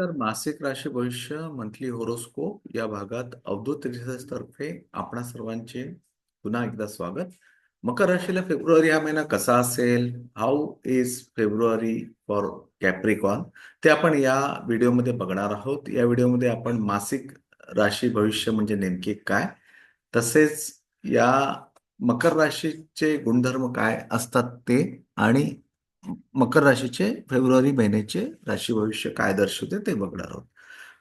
तर मासिक राशी भविष्य मंथली होरोस्कोप या भागात अवधूत तर्फे आपणा सर्वांचे पुन्हा एकदा स्वागत. मकर राशीला फेब्रुवारी हा महिना कसा असेल? How is February for Capricorn ते आपण या व्हिडिओमध्ये बघणार आहोत. या व्हिडिओमध्ये आपण मासिक राशी भविष्य म्हणजे नेमके काय? तसेच या मकर राशीचे गुणधर्म काय असतात ते आणि मकर राशीचे फेब्रुवारी महिन्याचे राशी भविष्य काय दर्शवते ते बघणार आहोत.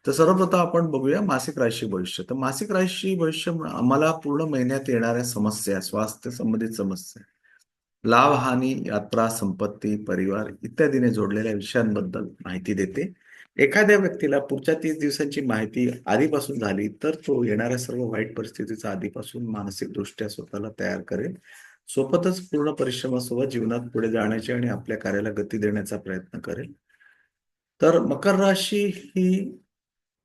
तर सर्वप्रथम आपण बघूया मासिक राशी भविष्य. तर मासिक राशी भविष्य आम्हाला पूर्ण महिन्यात येणाऱ्या समस्या स्वास्थ्य संबंधित समस्या लाभ हानी यात्रा संपत्ती परिवार इत्यादीने जोडलेल्या विषयांबद्दल माहिती देते. एखाद्या व्यक्तीला पुढच्या तीस दिवसांची माहिती आधीपासून झाली तर तो येणाऱ्या सर्व वाईट परिस्थितीचा आधीपासून मानसिकदृष्ट्या स्वतःला तयार करेल. सोबतच पूर्ण परिश्रमासोबत जीवनात पुढे जाण्याची आणि आपल्या कार्याला गती देण्याचा प्रयत्न करेल. तर मकर राशी ही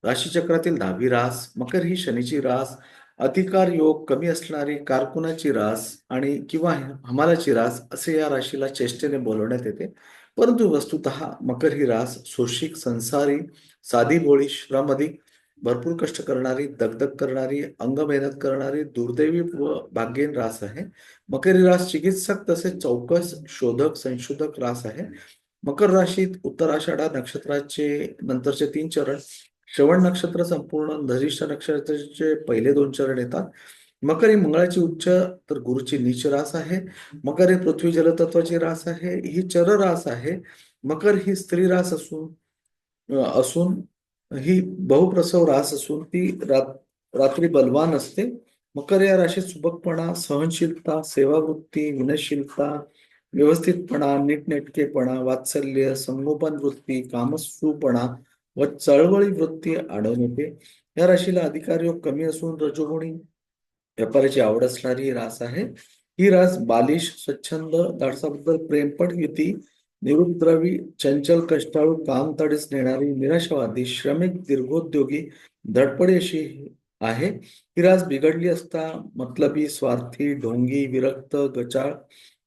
राशीचक्रातील दहावी रास मकर ही शनीची रास अधिकार योग कमी असणारी कारकुनाची रास आणि किंवा हमालाची रास असे या राशीला चेष्टेने बोलवण्यात येते. परंतु वस्तुत मकर ही रास सोशिक संसारी साधी भोळी श्रम अधिक भरपूर कष्ट करणारी दगदग करणारी अंग मेहनत करणारी दुर्दैवी व भाग्यहीन रास आहे. मकर रास चिकित्सक तसेच चौकस शोधक संशोधक रास आहे. मकर राशीत उत्तराषाढा नक्षत्राचे नंतरचे तीन चरण श्रवण नक्षत्र संपूर्ण धरिष्ठ नक्षत्राचे पहिले दोन चरण येतात. मकर ही मंगळाची उच्च तर गुरुची नीच रास आहे. मकर ही पृथ्वी जलतत्वाची रास आहे. ही चर रास आहे. मकर ही स्त्री रास असून असून ही बहुप्रसव रास असून ती रात्री बलवान असते. मकर या राशीत सुबकपणा सहनशीलता सेवावृत्ती विनयशीलता व्यवस्थितपणा नीटनेटकेपणा वात्सल्य संगोपन वृत्ती कामसूपणा व चळवळी वृत्ती आढळून येते. या राशीला अधिकार योग कमी असून रजोगुणी व्यापाराची आवड असणारी रास आहे. ही रास बालिश स्वच्छंद धाडसाबद्दल प्रेमपट युती निरुपद्रवी चंचल कष्टाळू काम तडीस नेणारी निराशावादी श्रमिक दीर्घोद्योगी धडपडी अशी आहे. ही रास बिघडली असता मतलबी स्वार्थी ढोंगी विरक्त गचाळ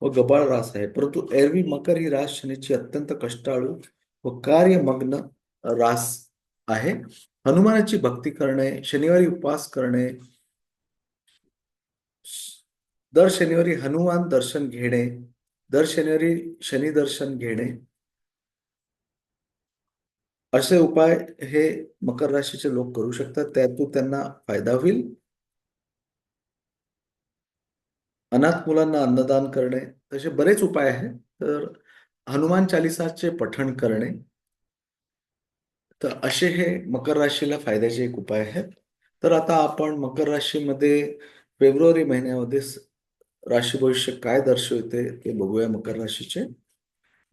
व गबाळ रास आहे. परंतु एरवी मकर ही रास शनीची अत्यंत कष्टाळू व कार्यमग्न रास आहे. हनुमानाची भक्ती करणे शनिवारी उपवास करणे दर शनिवारी हनुमान दर्शन घेणे दर शनिवारी शनी दर्शन घेणे. असे उपाय हे मकर राशीचे लोक करू शकतात. त्यातून त्यांना फायदा होईल. अनाथ मुलांना अन्नदान करणे. तसे बरेच उपाय आहेत. तर हनुमान चालिसाचे पठण करणे. तर असे हे मकर राशीला फायद्याचे एक उपाय आहेत. तर आता आपण मकर राशीमध्ये फेब्रुवारी महिन्यामध्ये राशी भविष्य काय दर्शवते ते बघूया मकर राशीचे.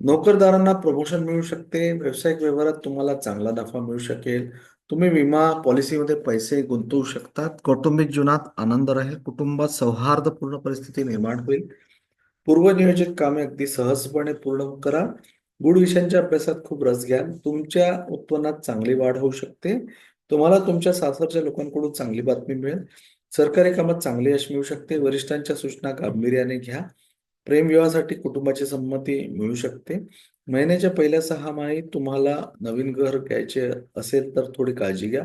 नोकरदारांना प्रमोशन मिळू शकते व्यावसायिक व्यवहारात तुम्हाला चांगला नफा मिळू शकेल. तुम्ही विमा पॉलिसीमध्ये पैसे गुंतवू शकतात. कौटुंबिक जीवनात आनंद राहील कुटुंबात सौहार्दपूर्ण परिस्थिती निर्माण होईल. पूर्वनियोजित कामे अगदी सहजपणे पूर्ण करा. गुड विषयांच्या अभ्यासात खूप रस घ्या. तुमच्या उत्पन्नात चांगली वाढ होऊ शकते. तुम्हाला तुमच्या सासरच्या लोकांकडून चांगली बातमी मिळेल. सरकारी कामात चांगले यश मिळू शकते. वरिष्ठांच्या सूचना गांभीर्याने घ्या. प्रेम विवाहासाठी कुटुंबाची संमती मिळू शकते. महिन्याच्या पहिल्या सहा माही तुम्हाला नवीन घर घ्यायचे असेल तर थोडी काळजी घ्या.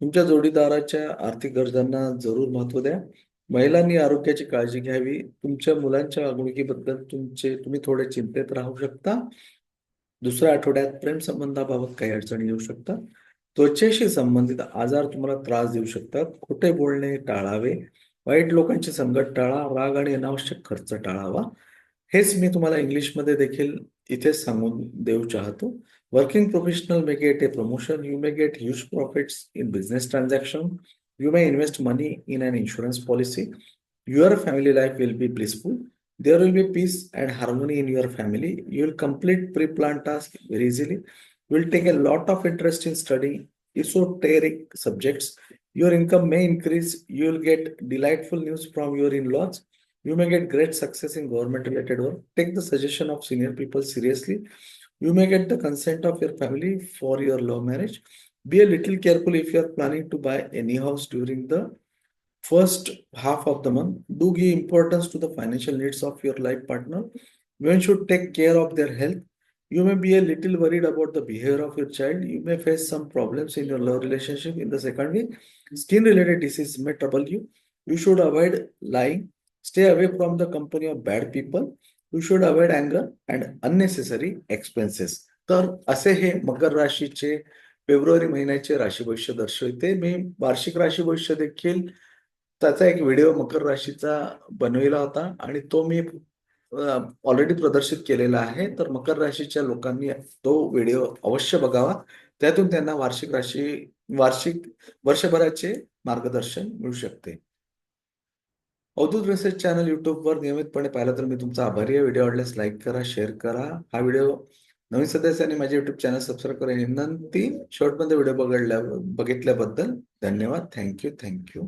तुमच्या जोडीदाराच्या आर्थिक गरजांना जरूर महत्त्व द्या. महिलांनी आरोग्याची काळजी घ्यावी. तुमच्या मुलांच्या वागणुकीबद्दल तुमचे तुम्ही थोडे चिंतेत राहू शकता. दुसऱ्या आठवड्यात प्रेम संबंधाबाबत काही अडचणी येऊ शकतात. त्वचेशी संबंधित आजार तुम्हाला त्रास देऊ शकतात. खोटे बोलणे टाळावे. वाईट लोकांची संगत टाळा. राग आणि अनावश्यक खर्च टाळावा. हेच मी तुम्हाला इंग्लिशमध्ये देखील इथेच सांगून देऊ चाहतो. Working professional may get a promotion. You may get huge profits in business transaction. You may invest money in an insurance policy. Your family life will be blissful. There will be peace and harmony in your family. You will complete pre plan task very easily. you will take a lot of interest in studying esoteric subjects. Your income may increase. You will get delightful news from your in-laws. You may get great success in government related work. Take the suggestion of senior people seriously. You may get the consent of your family for your love marriage. Be a little careful if you are planning to buy any house during the first half of the month. Do give importance to the financial needs of your life partner. Women should take care of their health You may be a little worried about the behavior of your child. You may face some problems in your love relationship. In the second week, skin related disease may trouble you. You should avoid lying. Stay away from the company of bad people. You should avoid anger and unnecessary expenses. तर असे हे मकर राशीचे February महिन्याचे राशी भविष्य दर्शवते मी वार्षिक राशी भविष्य देखील त्याचा एक व्हिडिओ मकर राशीचा बनविला होता आणि तो मी ऑलरेडी प्रदर्शित केलेला आहे. तर मकर राशीच्या लोकांनी तो व्हिडिओ अवश्य बघावा. त्यातून त्यांना वार्षिक राशी वार्षिक वर्षभराचे मार्गदर्शन मिळू शकते. अवधूत रिसर्च चॅनल युट्यूबवर नियमितपणे पाहिला तर मी तुमचा आभारी आहे. व्हिडिओ आवडल्यास लाईक करा शेअर करा. हा व्हिडिओ नवीन सदस्यांनी माझे युट्यूब चॅनल सबस्क्राईब करा. विनंती शेवटपर्यंत व्हिडिओ बघडल्या बघितल्याबद्दल धन्यवाद. Thank you thank you